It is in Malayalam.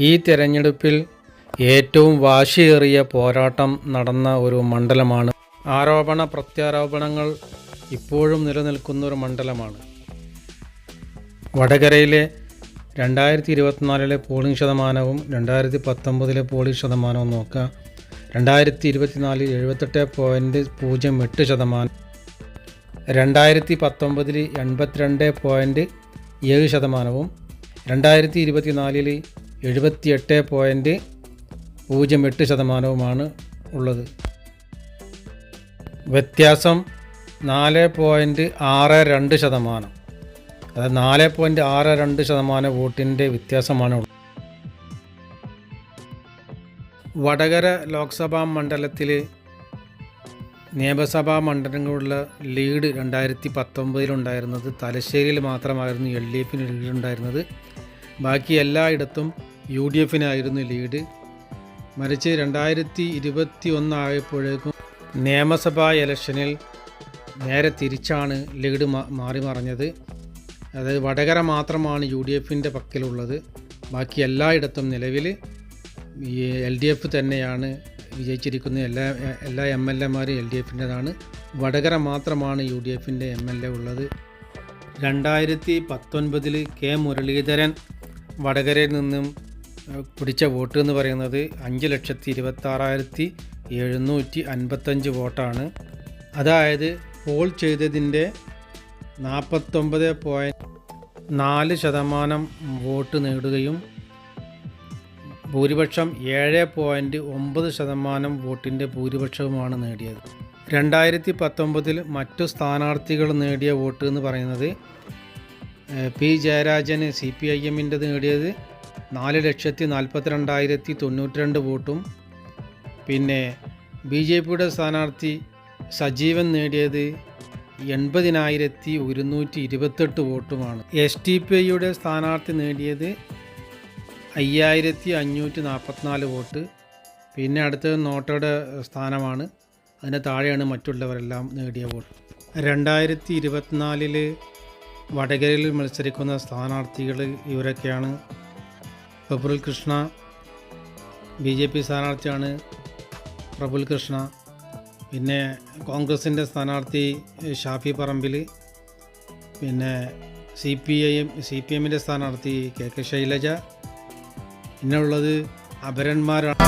ഈ തിരഞ്ഞെടുപ്പിൽ ഏറ്റവും വാശിയേറിയ പോരാട്ടം നടന്ന ഒരു മണ്ഡലമാണ്. ആരോപണ പ്രത്യാരോപണങ്ങൾ ഇപ്പോഴും നിലനിൽക്കുന്ന ഒരു മണ്ഡലമാണ്. വടകരയിലെ രണ്ടായിരത്തി ഇരുപത്തിനാലിലെ പോളിംഗ് ശതമാനവും രണ്ടായിരത്തി പത്തൊമ്പതിലെ പോളിംഗ് ശതമാനവും നോക്കുക. രണ്ടായിരത്തി ഇരുപത്തിനാലിൽ എഴുപത്തെട്ട് പോയിന്റ് പൂജ്യം എട്ട് ശതമാനം. രണ്ടായിരത്തി പത്തൊമ്പതിൽ എൺപത്തിരണ്ട് പോയിന്റ് ഏഴ് ശതമാനവും. രണ്ടായിരത്തി ഇരുപത്തിനാലിൽ എഴുപത്തിയെട്ട് പോയിന്റ് പൂജ്യം എട്ട് ശതമാനവുമാണ് ഉള്ളത്. വ്യത്യാസം നാല് പോയിന്റ് ആറ് രണ്ട് ശതമാനം. അതായത് നാല് പോയിന്റ് ആറ് രണ്ട് ശതമാനം വോട്ടിന്റെ വ്യത്യാസമാണ് ഉള്ളത്. വടകര ലോക്സഭാ മണ്ഡലത്തിൽ നിയമസഭാ മണ്ഡലങ്ങളുള്ള ലീഡ് രണ്ടായിരത്തി പത്തൊമ്പതിലുണ്ടായിരുന്നത് തലശ്ശേരിയിൽ മാത്രമായിരുന്നു എൽ ഡി എഫിന് ലീഡ് ഉണ്ടായിരുന്നത്. ബാക്കി എല്ലായിടത്തും യു ഡി എഫിനായിരുന്നു ലീഡ്. മറിച്ച് രണ്ടായിരത്തി ഇരുപത്തി ഒന്നായപ്പോഴേക്കും നിയമസഭാ ഇലക്ഷനിൽ നേരെ തിരിച്ചാണ് ലീഡ് മാറി മറിഞ്ഞത്. അതായത് വടകര മാത്രമാണ് യു ഡി എഫിന്റെ പക്കലുള്ളത്. ബാക്കി എല്ലായിടത്തും നിലവിൽ ഈ എൽ ഡി എഫ് തന്നെയാണ് വിജയിച്ചിരിക്കുന്നത്. എല്ലാ എല്ലാ എം എൽ എമാരും എൽ ഡി എഫിന്റെതാണ്. വടകര മാത്രമാണ് യു ഡി എഫിന്റെ എം എൽ എ ഉള്ളത്. രണ്ടായിരത്തി പത്തൊൻപതിൽ കെ മുരളീധരൻ വടകരയിൽ നിന്നും പിടിച്ച വോട്ട് എന്ന് പറയുന്നത് അഞ്ച് ലക്ഷത്തി ഇരുപത്താറായിരത്തി എഴുന്നൂറ്റി അൻപത്തഞ്ച് വോട്ടാണ്. അതായത് പോൾ ചെയ്തതിന്റെ നാൽപ്പത്തൊമ്പത് പോയിന്റ് നാല് ശതമാനം വോട്ട് നേടുകയും ഭൂരിപക്ഷം ഏഴ് പോയിന്റ് ഒമ്പത് ശതമാനം വോട്ടിന്റെ ഭൂരിപക്ഷവുമാണ് നേടിയത്. രണ്ടായിരത്തി പത്തൊമ്പതിൽ മറ്റു സ്ഥാനാർത്ഥികൾ നേടിയ വോട്ട് എന്ന് പറയുന്നത് പി ജയരാജന് സി പി ഐ എമ്മിന്റെത് നേടിയത് നാല് ലക്ഷത്തി നാൽപ്പത്തി രണ്ടായിരത്തി തൊണ്ണൂറ്റി രണ്ട് വോട്ടും. പിന്നെ ബി ജെ പിയുടെ സ്ഥാനാർത്ഥി സജീവൻ നേടിയത് എൺപതിനായിരത്തി ഒരുന്നൂറ്റി ഇരുപത്തെട്ട് വോട്ടുമാണ്. എസ് ടി പി ഐയുടെ സ്ഥാനാർത്ഥി നേടിയത് അയ്യായിരത്തി അഞ്ഞൂറ്റി നാൽപ്പത്തിനാല് വോട്ട്. പിന്നെ അടുത്തത് നോട്ടയുടെ സ്ഥാനമാണ്. അതിന് താഴെയാണ് മറ്റുള്ളവരെല്ലാം നേടിയ വോട്ട്. രണ്ടായിരത്തി ഇരുപത്തിനാലിൽ വടകരയിൽ മത്സരിക്കുന്ന സ്ഥാനാർത്ഥികൾ ഇവരൊക്കെയാണ് Praful Krishna B J P സ്ഥാനാർത്ഥിയാണ് പ്രഫുൽ കൃഷ്ണ. പിന്നെ കോൺഗ്രസിന്റെ സ്ഥാനാർത്ഥി ഷാഫി പറമ്പിൽ. പിന്നെ C P I M C P എമ്മിന്റെ സ്ഥാനാർത്ഥി കെ കെ ശൈലജ. പിന്നെ ഉള്ളത് അപരന്മാരാണ്.